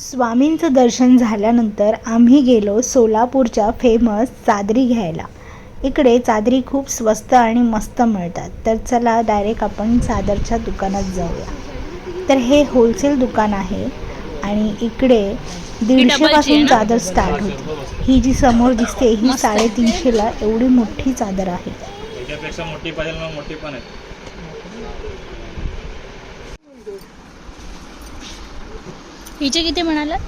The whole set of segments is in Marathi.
स्वामींचं दर्शन झाल्यानंतर आम्ही गेलो सोलापूरच्या फेमस चादरी घ्यायला. इकडे चादरी खूप स्वस्त आणि मस्त मिळतात. तर चला डायरेक्ट आपण चादरच्या दुकानात जाऊया. तर हे होलसेल दुकान आहे आणि इकडे दीडशेपासून चादर स्टार्ट होते. ही जी समोर दिसते ही साडेतीनशेला एवढी मोठी चादर आहे. मोठी पण आहे. हिचे किती म्हणालात?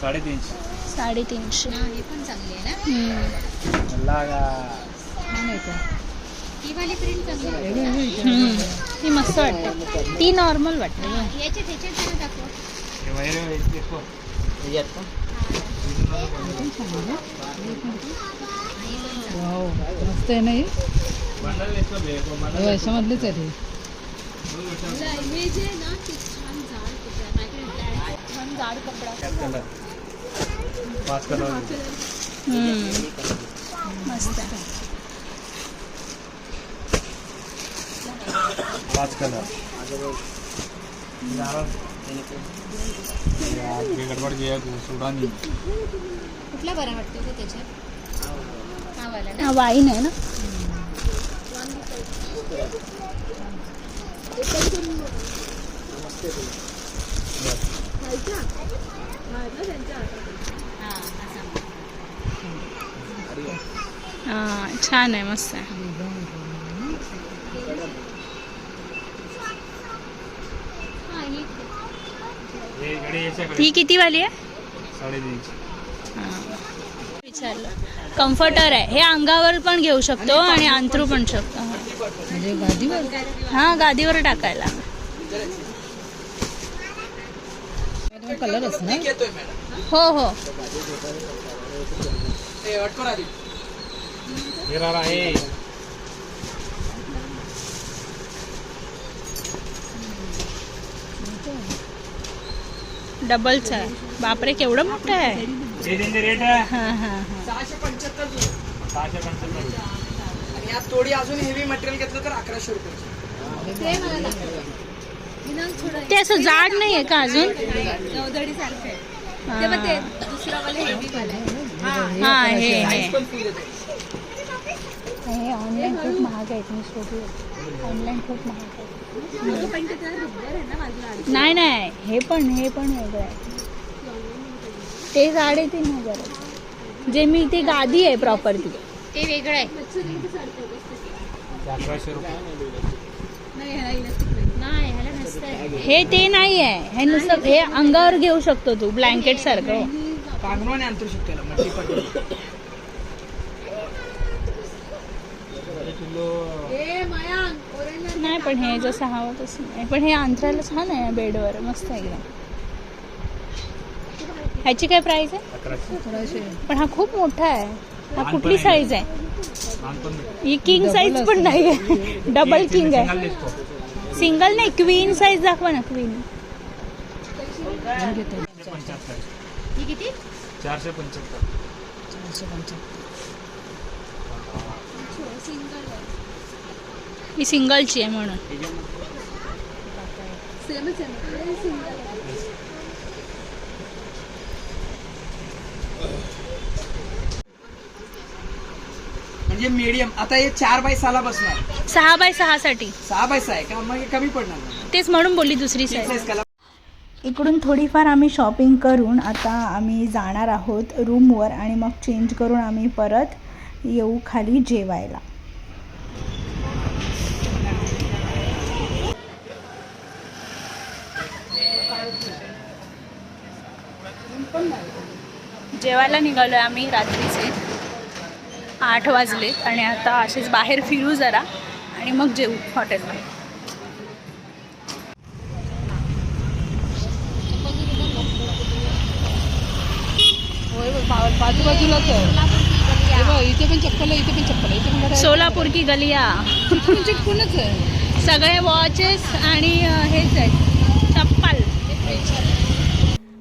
साडेतीनशे. साडेतीनशे. ही पण चांगली आहे ना? हम्म. लागा. ही वाली प्रिंट चांगली आहे. हम्म. ही मस्त वाटते. ती नॉर्मल वाटते गं. याच्यात याच्यात जरा दाखव. हे वगैरे देखो. मस्त आहे नाही बंडल देखो, देखो, बंडल देखो. याच्यामधलीच आहे ती. हे आहे ना ते छान जाड कपडा आहे. माझ्याकडे छान जाड कपडा. पाच कलर हम्म. मस्त. आहे. पाच कलर गडबड सोडा नाही. कुठला बरा वाटतो तो त्याच्यात? हा वाला ना? हा वाईन आहे ना हा असा हा छान आहे मस्त आहे. हा किती वाली आहे? विचारलं. कम्फर्टर आहे. हे अंगावर पण घेऊ शकतो आणि अंतरू पण शकतो. म्हणजे गादीवर? हा गादीवर टाकायला. हो हो. डबलचं आहे बापरे केवढं मोठं आहे. रेट आहे. हा हा हा. सहाशे पंच्याहत्तर सहाशे पंच्याहत्तर आणि यात थोडी अजून हेवी मटेरियल घेतलं तर अकराशे रुपये. ते हे ते असं जाड नाही आहे का अजून? गवदडी सारखं आहे. हा. हा हे हे हे. ऑनलाईन खूप महाग आहेत मी शोधलं ऑनलाईन खूप महाग नाही नाही. हे पण हे पण वेगळं आहे. ते साडेतीन हजार आहे. जे मी ते गादी आहे प्रॉपर ती. ते वेगळं आहे. नाही हे ते नाही. आहे हे नुसतं हे अंगावर घेऊ शकतो तू ब्लँकेट सारखं. पांघरून शकतो नाही पण हे जसं हवं तसं नाही पण हे अंतरायला छान आहे बेडवर मस्त आहे एकदम. ह्याची काय प्राइस आहे? पण हा खूप मोठा आहे. हा कुठली साईज आहे. ही किंग साईज पण नाही आहे. डबल किंग आहे. सिंगल नाही क्वीन साईज दाखवा ना क्वीन चारशे पंच्याहत्तर. ही चारशे पंच्याहत्तर ही सिंगलची आहे म्हणून. म्हणजे मीडियम आता हे चार बाय सहाला बसणार. सहा बाय सहा साठी सहा बाय सहा आहे का? मग हे कमी पडणार. तेच म्हणून बोलली दुसरी साईज कला इकडून थोडीफार आम्ही शॉपिंग करून आता आम्ही जाणार आहोत रूमवर आणि मग चेंज करून आम्ही परत येऊ खाली जेवायला. जेवायला निघालो आहे आम्ही रात्रीचे. आठ वाजले आणि आता असेच बाहेर फिरू जरा आणि मग जेवू हॉटेलला बाजूबाजूलाच आहे. बघ, इथे पण चप्पल आहे इथे पण चप्पल आहे. इथे पण. सोलापूर की गलिया? चिटकूनच आहे. सगळे वॉचेस आणि हेच आहेत चप्पल.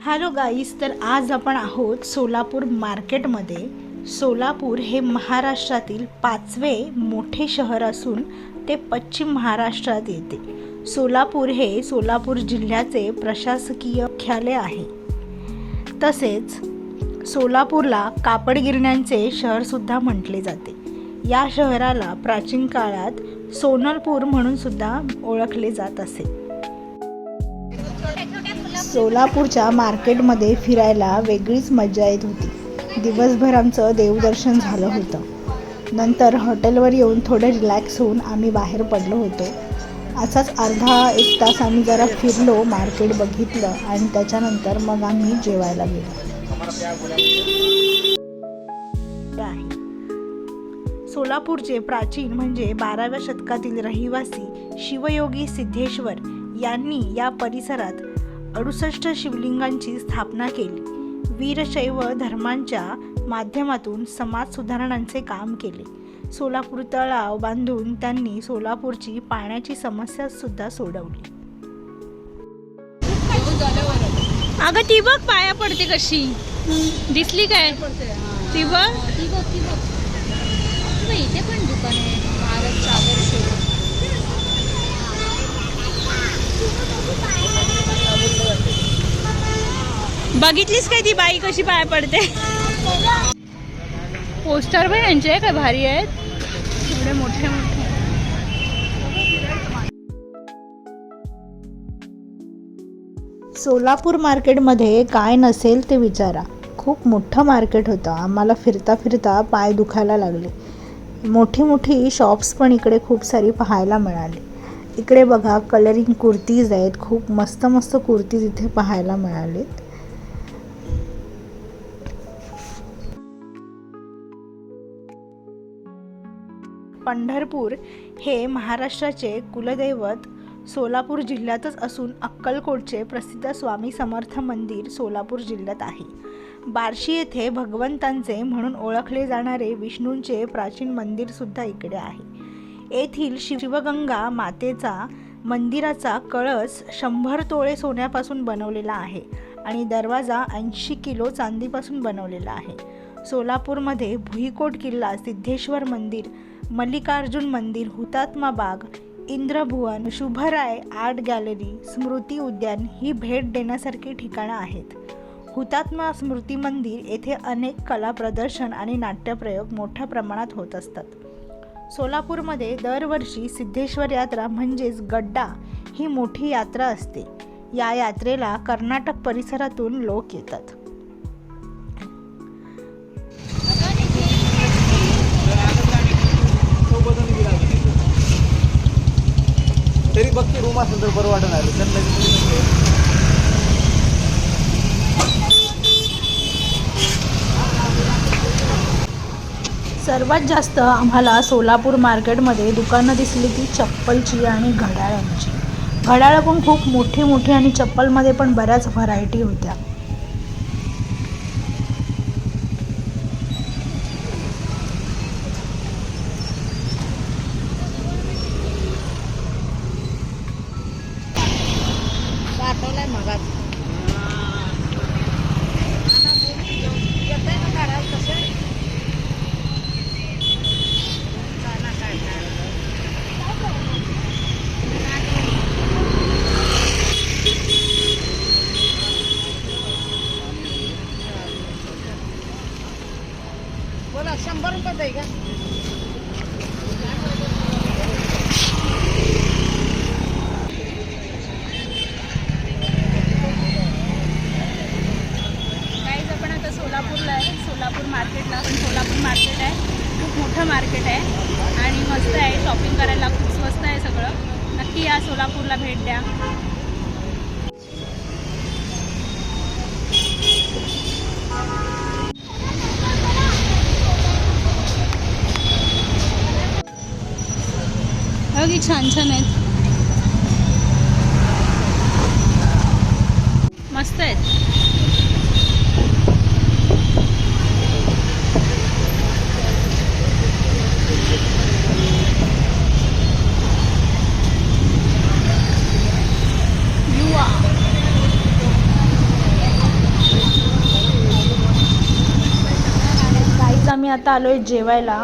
हॅलो गाईस तर आज आपण आहोत सोलापूर मार्केटमध्ये. सोलापूर हे महाराष्ट्रातील पाचवे मोठे शहर असून ते पश्चिम महाराष्ट्रात येते. सोलापूर हे सोलापूर जिल्ह्याचे प्रशासकीय मुख्यालय आहे. तसेच सोलापूरला कापड गिरण्यांचे शहरसुद्धा म्हटले जाते. या शहराला प्राचीन काळात सोनलपूर म्हणून सुद्धा ओळखले जात असे. सोलापूरच्या मार्केटमध्ये फिरायला वेगळीच मजा येत होती. दिवसभर आमचं देवदर्शन झालं होतं. नंतर हॉटेलवर येऊन थोडे रिलॅक्स होऊन आम्ही बाहेर पडलो होतो. असाच अर्धा एक तास आम्ही जरा फिरलो मार्केट बघितलं आणि त्याच्यानंतर मग आम्ही जेवायला गेलो. आहे सोलापूरचे प्राचीन म्हणजे बाराव्या शतकातील रहिवासी शिवयोगी सिद्धेश्वर यांनी या परिसरात अडुसष्ट शिवलिंगांची स्थापना केली. वीरशैव धर्मांच्या माध्यमातून समाज सुधारणांचे काम केले. सोलापूर तळाव बांधून त्यांनी सोलापूरची पाण्याची समस्या सुद्धा सोडवली. अगं ती बघ पाया पडते कशी. दिसली काय? ती बघ ती बघ ती बघ इथे पण दुकान आहे. भारत सागर बघितलीस काय ती बाई कशी पाया पडते? पोस्टर पण यांचे काय भारी आहेत. एवढे मोठे मोठे. सोलापूर मार्केटमध्ये काय नसेल ते विचारा. खूप मोठं मार्केट होतं. आम्हाला फिरता फिरता पाय दुखायला लागले. मोठी मोठी शॉप्स पण इकडे खूप सारी पाहायला मिळाली. इकडे बघा कलरिंग कुर्तीज आहेत. खूप मस्त मस्त कुर्तीज इथे पाहायला मिळालेत. पंढरपूर हे महाराष्ट्राचे कुलदैवत सोलापूर जिल्ह्यातच असून अक्कलकोटचे प्रसिद्ध स्वामी समर्थ मंदिर सोलापूर जिल्ह्यात आहे. बार्शी येथे भगवंतांचे म्हणून ओळखले जाणारे विष्णूंचे प्राचीन मंदिरसुद्धा इकडे आहे. येथील शिवगंगा मातेचा मंदिराचा कळस शंभर तोळे सोन्यापासून बनवलेला आहे आणि दरवाजा ऐंशी किलो चांदीपासून बनवलेला आहे. सोलापूरमध्ये भुईकोट किल्ला सिद्धेश्वर मंदिर मल्लिकार्जुन मंदिर हुतात्मा बाग इंद्रभुवन शुभराय आर्ट गॅलरी स्मृती उद्यान ही भेट देण्यासारखी ठिकाणं आहेत. हुतात्मा स्मृती मंदिर येथे अनेक कला प्रदर्शन आणि नाट्यप्रयोग मोठ्या प्रमाणात होत असतात. सोलापूरमध्ये दरवर्षी सिद्धेश्वर यात्रा म्हणजेच गड्डा ही मोठी यात्रा असते. या यात्रेला कर्नाटक परिसरातून लोक येतात. तरी बघते रूम असेल तर बरं वाटत सर्वात जास्त आम्हाला सोलापूर मार्केटमध्ये दुकानं दिसली ती चप्पलची आणि घड्याळांची. घड्याळं पण खूप मोठी मोठी आणि चप्पलमध्ये पण बऱ्याच व्हरायटी होत्या. शंभर रुपयाचं आहे का? काहीच आपण आता सोलापूरला आहे. सोलापूर मार्केटला पण सोलापूर मार्केट आहे. खूप मोठं मार्केट आहे. आणि मस्त आहे. शॉपिंग करायला खूप स्वस्त आहे सगळं. नक्की या सोलापूरला भेट द्या. बघ ही छान छान आहेत. मस्त आहेत युवा गाईज आम्ही आता आलो आहे जेवायला.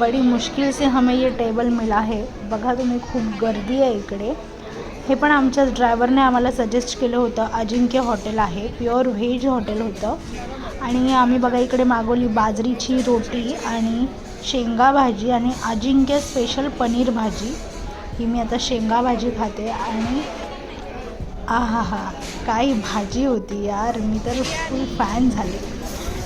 बडी मुश्किल से हमें ये टेबल मिला है. बघा तुम्ही खूप गर्दी आहे इकडे. हे पण आमच्या ड्रायव्हरने आम्हाला सजेस्ट केलं होतं. अजिंक्य हॉटेल आहे. प्युअर व्हेज हॉटेल होतं. आणि आम्ही बघा इकडे मागवली बाजरीची रोटी आणि शेंगा भाजी आणि अजिंक्य स्पेशल पनीर भाजी. ही मी आता शेंगा भाजी खाते. आणि आहा हा काही भाजी होती यार. मी तर फुल फॅन झाले.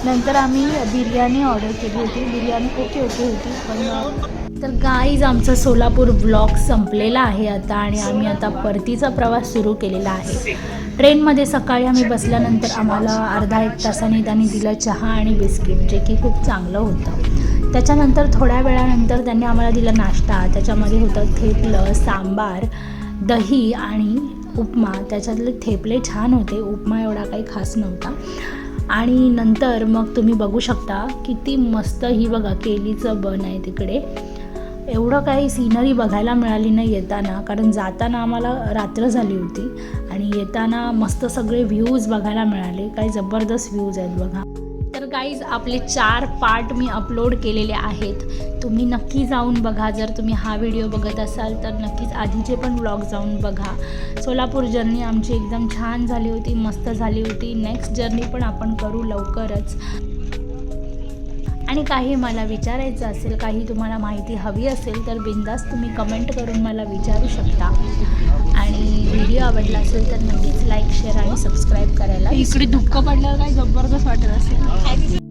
नंतर आम्ही बिर्याणी ऑर्डर केली होती. बिर्याणी ओके ओके होती पण तर गाईज आमचा सोलापूर ब्लॉग संपलेला आहे आता आणि आम्ही आता परतीचा प्रवास सुरू केलेला आहे. ट्रेनमध्ये सकाळी आम्ही बसल्यानंतर आम्हाला अर्धा एक तासाने त्यांनी दिलं चहा आणि बिस्किट जे की खूप चांगलं होतं. त्याच्यानंतर थोड्या वेळानंतर त्यांनी आम्हाला दिला नाश्ता. त्याच्यामध्ये होतं थेपलं सांबार दही आणि उपमा. त्याच्यातले थेपले छान होते. उपमा एवढा काही खास नव्हता. आणि नंतर मग तुम्ही बघू शकता किती मस्त ही बघा केलीचं बन आहे तिकडे. एवढं काही सिनरी बघायला मिळाली नाही येताना कारण जाताना आम्हाला रात्र झाली होती आणि येताना मस्त सगळे व्ह्यूज बघायला मिळाले. काही जबरदस्त व्ह्यूज आहेत बघा. गाईज आपले चार पार्ट मी अपलोड केलेले आहेत. तुम्ही नक्की जाऊन बघा. जर तुम्ही हा व्हिडिओ बघत असाल तर नक्कीच आधीचे पण ब्लॉग जाऊन बघा. सोलापूर जर्नी आमची एकदम छान झाली होती मस्त झाली होती. नेक्स्ट जर्नी पण आपण करू लवकरच. आणि काही मला विचारायचं असेल काही तुम्हाला माहिती हवी असेल तर बिंदास तुम्ही कमेंट करून मला विचारू शकता. आणि व्हिडिओ आवडला असेल तर नक्कीच लाईक शेअर आणि सबस्क्राईब करायला इकडे धुक्क पडल्यावर काय जबरदस्त वाटत असेल.